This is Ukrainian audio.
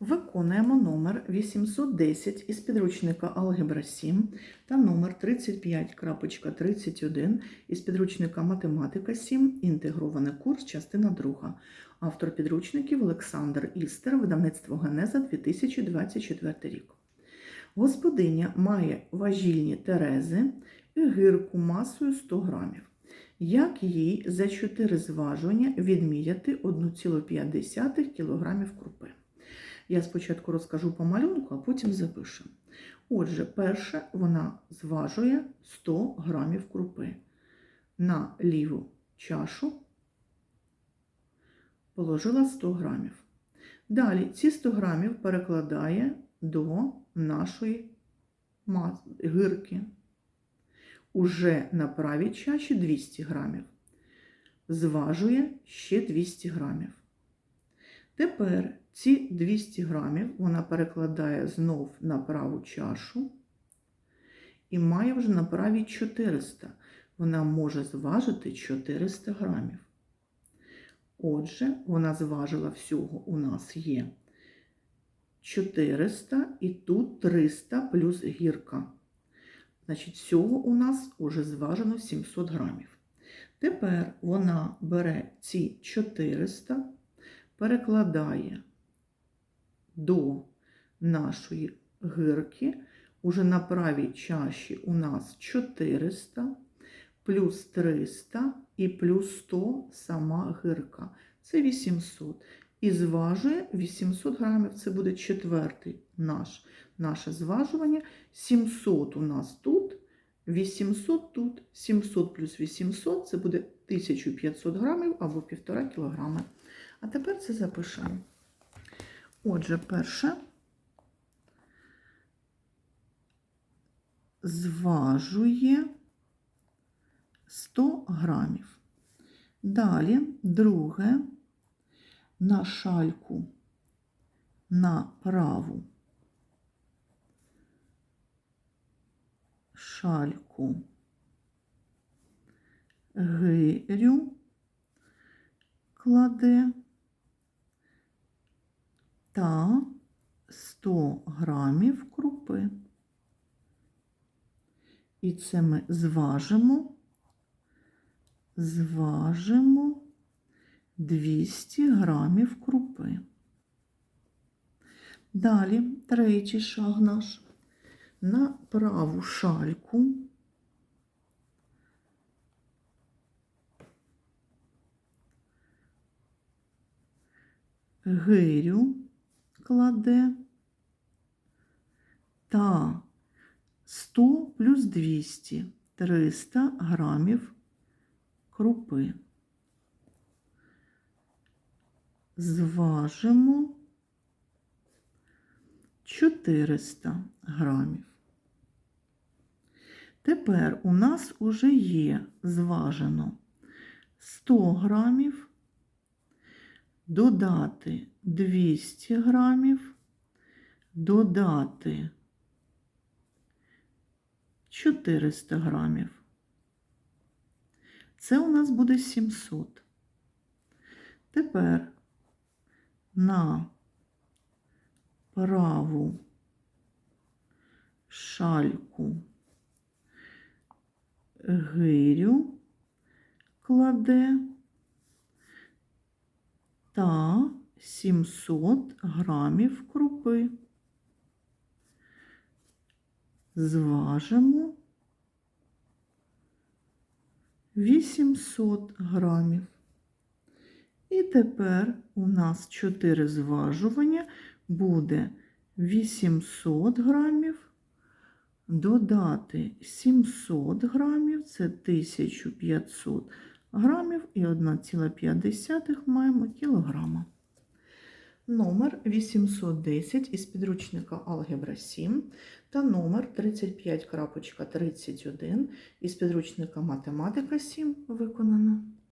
Виконуємо номер 810 із підручника Алгебра 7 та номер 35.31 із підручника Математика 7, інтегрований курс, частина 2. Автор підручників Олександр Істер, видавництво Генеза 2024 рік. Господиня має важільні терези і гирку масою 100 грамів. Як їй за 4 зважування відміряти 1,5 кг крупи? Я спочатку розкажу по малюнку, а потім запишемо. Отже, перше, вона зважує 100 грамів крупи. На ліву чашу положила 100 грамів. Далі ці 100 грамів перекладає до нашої гирки. Уже на правій чаші 200 грамів. Зважує ще 200 грамів. Тепер ці 200 грамів вона перекладає знов на праву чашу і має вже на правій 400. Вона може зважити 400 грамів. Отже, вона зважила всього у нас є 400 і тут 300 плюс гірка. Значить, всього у нас уже зважено 700 грамів. Тепер вона бере ці 400 перекладає до нашої гирки. Уже на правій чаші у нас 400, плюс 300 і плюс 100 сама гирка. Це 800. І зважує 800 грамів. Це буде четвертий наш, наше зважування. 700 у нас тут, 800 тут, 700 плюс 800 це буде 1500 грамів або 1,5 кілограми. А тепер це запишемо. Отже, перше зважує 100 грамів. Далі, друге, на шальку на праву шальку гирю кладе та 100 грамів крупи. І це ми зважимо, зважимо 200 грамів крупи. Далі третій шаг наш. На праву шальку гирю кладе та 100 плюс 200 300 грамів крупи. Зважимо 400 грамів. Тепер у нас уже є зважено 100 грамів, додати 200 грамів, додати 400 грамів. Це у нас буде 700. Тепер на праву шальку гирю кладе та 700 грамів крупи. Зважимо 800 грамів. І тепер у нас 4 зважування буде 800 грамів, додати 700 грамів, це 1500 грамів і 1,5 маємо кілограма. Номер 810 із підручника Алгебра 7 та номер 35.31 із підручника Математика 7 виконано.